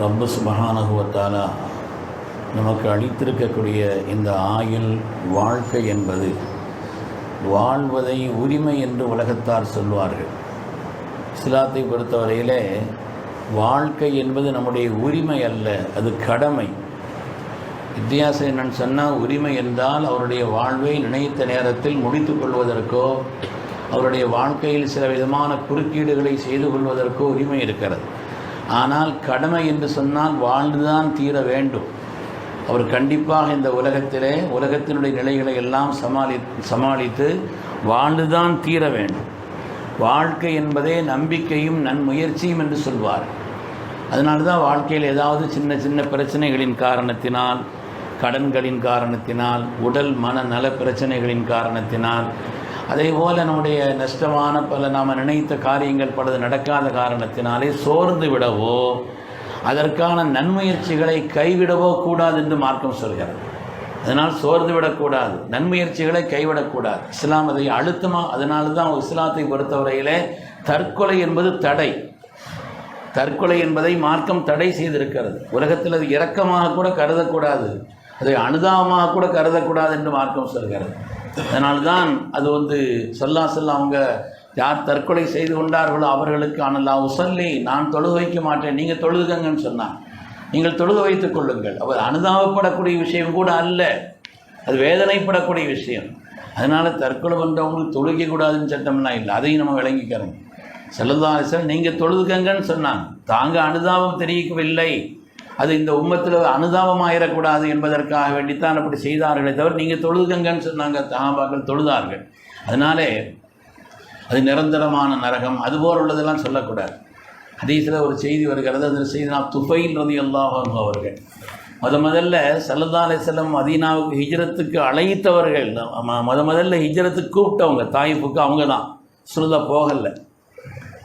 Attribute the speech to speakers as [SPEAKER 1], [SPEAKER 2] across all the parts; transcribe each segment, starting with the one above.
[SPEAKER 1] ரப்ப சுபஹானகுவத்தாலா நமக்கு அளித்திருக்கக்கூடிய இந்த ஆயுள் வாழ்க்கை என்பது வாழ்வதை உரிமை என்று உலகத்தார் சொல்வார்கள். இஸ்லாத்தை பொறுத்தவரையிலே வாழ்க்கை என்பது நம்முடைய உரிமை அல்ல அது கடமை. வித்தியாசம் என்னன்னு சொன்னால் உரிமை என்றால் அவருடைய வாழ்வை நினைத்த நேரத்தில் முடித்து கொள்வதற்கோ அவருடைய வாழ்க்கையில் சில விதமான குறுக்கீடுகளை செய்து கொள்வதற்கோ உரிமை இருக்கிறது. ஆனால் கடமை என்று சொன்னால் வாழ்ந்துதான் தீர வேண்டும். அவர் கண்டிப்பாக இந்த உலகத்திலே உலகத்தினுடைய நிலைகளை எல்லாம் சமாளி சமாளித்து வாழ்ந்துதான் தீர வேண்டும். வாழ்க்கை என்பதே நம்பிக்கையும் நன்முயற்சியும் என்று சொல்வார். அதனால தான் வாழ்க்கையில் ஏதாவது சின்ன சின்ன பிரச்சனைகளின் காரணத்தினால் கடன்களின் காரணத்தினால் உடல் மன நல பிரச்சனைகளின் காரணத்தினால் அதே போல் நம்முடைய நஷ்டமான பல நாம் நினைத்த காரியங்கள் பலது நடக்காத காரணத்தினாலே சோர்ந்து விடவோ அதற்கான நன்முயற்சிகளை கைவிடவோ கூடாது என்று மார்க்கம் சொல்கிறது. அதனால் சோர்ந்து விடக்கூடாது நன்முயற்சிகளை கைவிடக்கூடாது. இஸ்லாம் அதை அழுத்தமாக அதனால தான் இஸ்லாத்தை பொறுத்தவரையிலே தற்கொலை என்பது தடை. தற்கொலை என்பதை மார்க்கம் தடை செய்திருக்கிறது. உலகத்தில் அது இரக்கமாக கூட கருதக்கூடாது அதை அனுதாபமாக கூட கருதக்கூடாது என்று மார்க்கம் சொல்கிறது. அதனால்தான் அது வந்து சொல்லா சொல்ல அவங்க யார் தற்கொலை செய்து கொண்டார்களோ அவர்களுக்கு அனல்லா உசல்லி நான் தொழுது வைக்க மாட்டேன் நீங்கள் தொழுதுகங்கன்னு சொன்னான் நீங்கள் தொழுது வைத்துக் கொள்ளுங்கள். அவர் அனுதாபப்படக்கூடிய விஷயம் கூட அல்ல. அது வேதனைப்படக்கூடிய விஷயம். அதனால் தற்கொலை பண்ணுறவங்களுக்கு தொழுக கூடாதுன்னு சட்டம்லாம் இல்லை. அதையும் நம்ம விளங்கிக்கிறோம் செல்லதாசன் நீங்கள் தொழுதுக்கங்கன்னு சொன்னாங்க. தாங்க அனுதாபம் தெரிவிக்கவில்லை. அது இந்த உம்மத்தில் அனுதாபமாயிடக்கூடாது என்பதற்காக வேண்டித்தான் அப்படி செய்தார்களே தவிர நீங்கள் தொழுதுங்கன்னு சொன்னாங்க தகாபாக்கள் தொழுதார்கள். அதனாலே அது நிரந்தரமான நரகம் அதுபோல் உள்ளதெல்லாம் சொல்லக்கூடாது. ஹதீஸில் ஒரு செய்தி வருகிறது அந்த செய்தி நான் துஃபைல் ரதி அல்லாஹ் அவர்கள். முத முதல்ல சல்லதா அலிஸ்லம் மதீனாவுக்கு ஹிஜ்ரத்துக்கு அழைத்தவர்கள் ம- முத முதல்ல ஹிஜ்ரத்துக்கு கூப்பிட்டவங்க தாயிப்புக்கு அவங்க தான் சுருதா போகலை.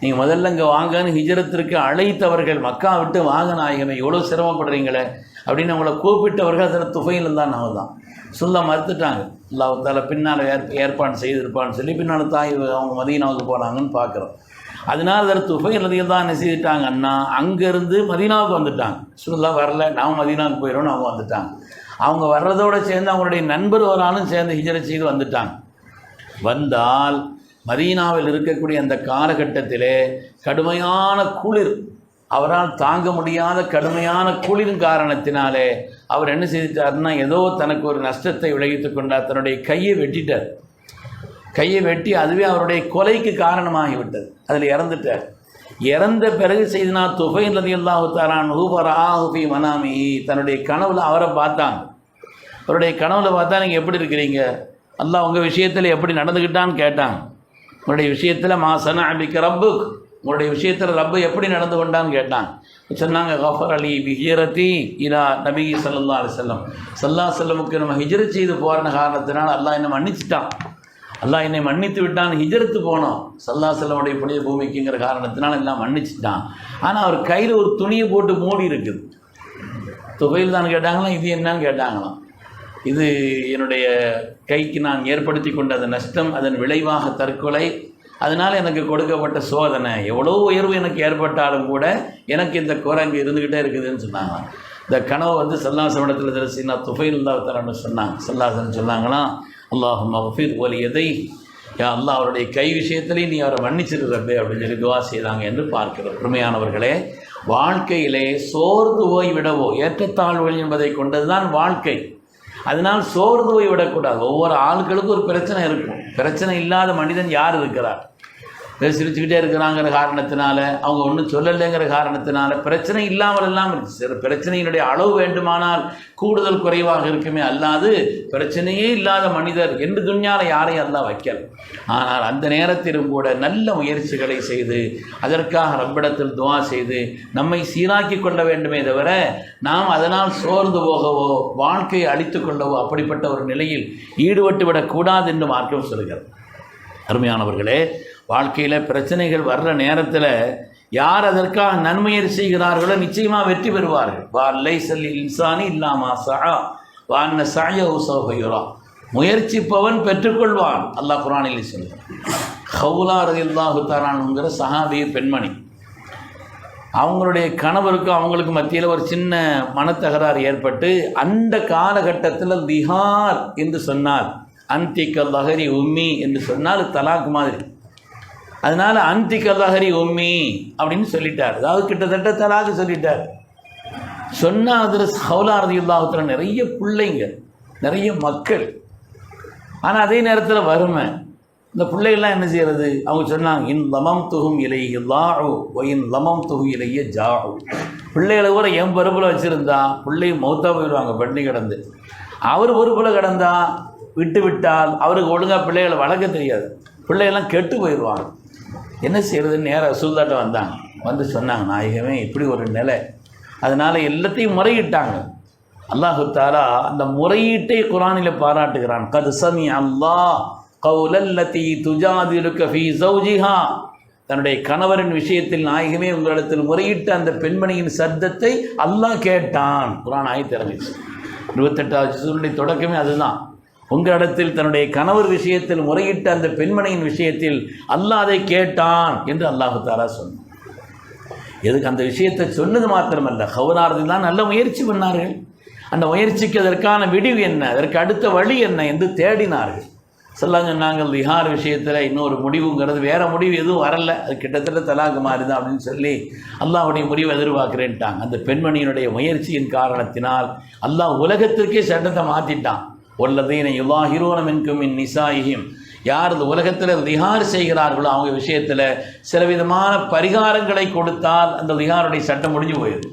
[SPEAKER 1] நீங்கள் முதல்ல இங்கே வாங்கன்னு ஹிஜரத்திற்கு அழைத்தவர்கள் மக்கா விட்டு வாங்க நாயகமே எவ்வளோ சிரமப்படுறீங்களே அப்படின்னு அவங்கள கூப்பிட்டவர்கள் அதில் துஃபையில் தான் நான் தான் சொல்ல மறுத்துட்டாங்க. இல்லாவத்தால் பின்னால் ஏற் ஏற்பாடு செய்திருப்பான்னு சொல்லி பின்னால் தாய் அவங்க மதீனாவுக்கு போகிறாங்கன்னு பார்க்குறோம். அதனால் அதில் துஃபைல் அதிகம் தான் என்ன செய்துட்டாங்க. அண்ணா அங்கேருந்து மதீனாவுக்கு வந்துட்டாங்க. சுல்லா வரல நாம் மதீனாவுக்கு போயிடும்னு அவங்க வந்துட்டாங்க. அவங்க வர்றதோடு சேர்ந்து அவங்களுடைய நண்பர் ஒரு ஆளும் சேர்ந்து ஹிஜரை செய்து வந்துட்டாங்க. வந்தால் மதீனாவில் இருக்கக்கூடிய அந்த காலகட்டத்திலே கடுமையான குளிர். அவரால் தாங்க முடியாத கடுமையான குளிரின் காரணத்தினாலே அவர் என்ன செய்தார்னா ஏதோ தனக்கு ஒரு நஷ்டத்தை விளைவித்துக் கொண்டார். தன்னுடைய கையை வெட்டிட்டார். கையை வெட்டி அதுவே அவருடைய கொலைக்கு காரணமாகிவிட்டது. அதில் இறந்துட்டார். இறந்த பிறகு செய்தினா துஃபை நதி தாரான் ஹூபராஹுபி மனாமி தன்னுடைய கனவுல அவரை பார்த்தாங்க. அவருடைய கனவுல பார்த்தா நீங்கள் எப்படி இருக்கிறீங்க? அல்லாஹ் உங்கள் விஷயத்தில் எப்படி நடந்துக்கிட்டான்னு கேட்டாங்க. உங்களுடைய விஷயத்தில் மாசன அபிக்க ரப்பு உங்களுடைய விஷயத்தில் ரப்பு எப்படி நடந்து கொண்டான்னு கேட்டாங்க சொன்னாங்க கஃபர் அலி ஹிஜரத்தி இலா நபி சல்லா அலிசல்லம் சல்லா செல்லமுக்கு நம்ம ஹிஜரத் செய்து போகிற காரணத்தினால் அல்லாஹ் என்னை மன்னிச்சிட்டான். அல்லாஹ் என்னை மன்னித்து விட்டான் ஹிஜரத்து போனோம். சல்லா செல்லமுடைய புனித பூமிக்குங்கிற காரணத்தினால் எல்லாம் மன்னிச்சிட்டான். ஆனால் அவர் கையில் ஒரு துணியை போட்டு மூடி இருக்குது துவையில் தான் கேட்டாங்களாம் இது என்னன்னு கேட்டாங்களாம். இது என்னுடைய கைக்கு நான் ஏற்படுத்தி கொண்ட அந்த நஷ்டம் அதன் விளைவாக தற்கொலை. அதனால் எனக்கு கொடுக்கப்பட்ட சோதனை எவ்வளோ உயர்வு எனக்கு ஏற்பட்டாலும் கூட எனக்கு இந்த குரங்கு இருந்துக்கிட்டே இருக்குதுன்னு சொன்னாங்க. இந்த கனவு வந்து சல்லாசமடத்தில் தரிசினா துஃபைல் தரன்னு சொன்னாங்க. சல்லாசன் சொன்னாங்களாம் அல்லாஹ் மஃபீர் ஒலி எதை யா அல்லா அவருடைய கை விஷயத்திலேயே நீ அவரை மன்னிச்சிருக்கிறப்பே அப்படின்னு சொல்லி துவா செய்தாங்க என்று பார்க்கிறோம். உண்மையானவர்களே வாழ்க்கையிலே சோர்ந்து போய் விடவோ ஏற்றத்தாழ்வுகள் என்பதை கொண்டதுதான் வாழ்க்கை. அதனால் சோர்ந்து போய் விடக்கூடாது ஒவ்வொரு ஆட்களுக்கும் ஒரு பிரச்சனை இருக்கும். பிரச்சனை இல்லாத மனிதன் யார் இருக்கிறார்? சிரிச்சுக்கிட்டே இருக்கிறாங்கிற காரணத்தினால அவங்க ஒன்றும் சொல்லலைங்கிற காரணத்தினால பிரச்சனை இல்லாமல் எல்லாம் இருக்குது சில பிரச்சனையினுடைய அளவு வேண்டுமானால் கூடுதல் குறைவாக இருக்குமே அல்லாது பிரச்சனையே இல்லாத மனிதர் என்று துணியால் யாரையும் அல்லாஹ் வைக்கல. ஆனால் அந்த நேரத்திலும் கூட நல்ல முயற்சிகளை செய்து அதற்காக ரப்பிடத்தில் துவா செய்து நம்மை சீராக்கி கொள்ள வேண்டுமே தவிர நாம் அதனால் சோர்ந்து போகவோ வாழ்க்கையை அழித்து கொள்ளவோ அப்படிப்பட்ட ஒரு நிலையில் ஈடுபட்டு விடக்கூடாது என்று மார்க்கம் சொல்கிறார் அருமையானவர்களே வாழ்க்கையில் பிரச்சனைகள் வர்ற நேரத்தில் யார் அதற்காக நன்மையர் செய்கிறார்களோ நிச்சயமாக வெற்றி பெறுவார்கள். வா லை இன்சானி இல்லாமா சஹா. வான்ன சாய உசோகையுரா முயற்சிப்பவன் பெற்றுக்கொள்வான். அல்லாஹ் குரானில் சொல்கிறான் ஹவுலா ரதில்லாஹு தரானுங்கிற சஹாபிய பெண்மணி. அவங்களுடைய கணவருக்கு அவங்களுக்கு மத்தியில் ஒரு சின்ன மனத்தகராறு ஏற்பட்டு அந்த காலகட்டத்தில் திஹார் என்று சொன்னார். அந்திக்க லஹரி உம்மி என்று சொன்னால் தலாக் மாதிரி. அதனால அந்தி லஹரி உம்மி அப்படின்னு சொல்லிட்டார். அதாவது கிட்டத்தட்ட தலாக சொல்லிட்டார். சொன்ன அதில் ஹவுலாரதி நிறைய பிள்ளைங்க நிறைய மக்கள். ஆனால் அதே நேரத்தில் வறுமை. இந்த பிள்ளைகள்லாம் என்ன செய்யறது? அவங்க சொன்னாங்க இன் லமம் துகும் இலைய லாஹு இன் லமம் துகு இலைய ஜாஹு பிள்ளைகளை கூட என் பொறுப்பில் வச்சுருந்தா பிள்ளை மௌத்தா போயிடுவாங்க பண்ணி கிடந்து. அவர் பொறுப்பில் கிடந்தா விட்டு விட்டால் அவருக்கு ஒழுங்காக பிள்ளைகளை வளர்க்க தெரியாது. பிள்ளைகள்லாம் கெட்டு போயிடுவாங்க. என்ன செய்கிறதுன்னு நேராக சூதாட்டம் வந்தாங்க வந்து சொன்னாங்க நாயகமே இப்படி ஒரு நிலை. அதனால் எல்லாத்தையும் முறையிட்டாங்க. அல்லாஹு தாலா அந்த முறையீட்டை குரானில் பாராட்டுகிறான். கது சமி அல்லாஹ் கவுலல்லதி துஜாதிலுக்க ஃபீ ஜௌஜிஹா தன்னுடைய கணவரின் விஷயத்தில் நாயகமே உங்களிடத்தில் முறையிட்ட அந்த பெண்மணியின் சத்தத்தை அல்லாஹ் கேட்டான். குரான் ஆயத்து இறங்கிச்சு இருபத்தெட்டாவது சூழ்நிலை தொடக்கமே அதுதான். உங்களிடத்தில் தன்னுடைய கணவர் விஷயத்தில் முறையிட்ட அந்த பெண்மணியின் விஷயத்தில் அல்லாதை கேட்டான் என்று அல்லாஹு தாரா சொன்னான். எதுக்கு அந்த விஷயத்தை சொன்னது மாத்திரமல்ல ஹவுனாரதி தான் நல்ல முயற்சி பண்ணார்கள். அந்த முயற்சிக்கு அதற்கான விடிவு என்ன அதற்கு அடுத்த வழி என்ன என்று தேடினார்கள். சொல்லாங்க நாங்கள் விஹார் விஷயத்தில் இன்னொரு முடிவுங்கிறது வேறு முடிவு எதுவும் வரல அது கிட்டத்தட்ட தலாக்கு மாறுதான் அப்படின்னு சொல்லி அல்லாஹ்வுடைய முடிவு எதிர்பார்க்குறேன்ட்டாங்க. அந்த பெண்மணியினுடைய முயற்சியின் காரணத்தினால் அல்லாஹ் உலகத்திற்கே சட்டத்தை மாற்றிட்டான் உள்ளதீன யுலாஹிரோனம் என்கும் இன் நிசாயியும் யார் இந்த உலகத்தில் திகார் செய்கிறார்களோ அவங்க விஷயத்தில் சில விதமான பரிகாரங்களை கொடுத்தால் அந்த லிஹாருடைய சட்டம் முடிஞ்சு போயிடுது.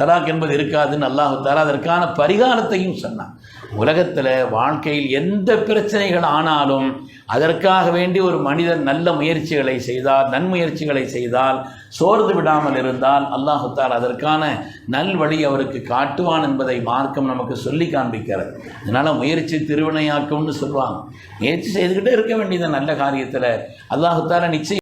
[SPEAKER 1] தலாக் என்பது இருக்காதுன்னு அல்லாஹு தாலா அதற்கான பரிகாரத்தையும் சொன்னான். உலகத்தில் வாழ்க்கையில் எந்த பிரச்சனைகள் ஆனாலும் அதற்காக வேண்டி ஒரு மனிதன் நல்ல முயற்சிகளை செய்தால் நன்முயற்சிகளை செய்தால் சோர்ந்து விடாமல் இருந்தால் அல்லாஹுத்தார் அதற்கான நல்வழி அவருக்கு காட்டுவான் என்பதை மார்க்கம் நமக்கு சொல்லி காண்பிக்கிறது. அதனால் முயற்சி திருவினையாக்கும்னு சொல்லுவாங்க. முயற்சி செய்துக்கிட்டே இருக்க வேண்டியது நல்ல காரியத்தில். அல்லாஹு நிச்சயம்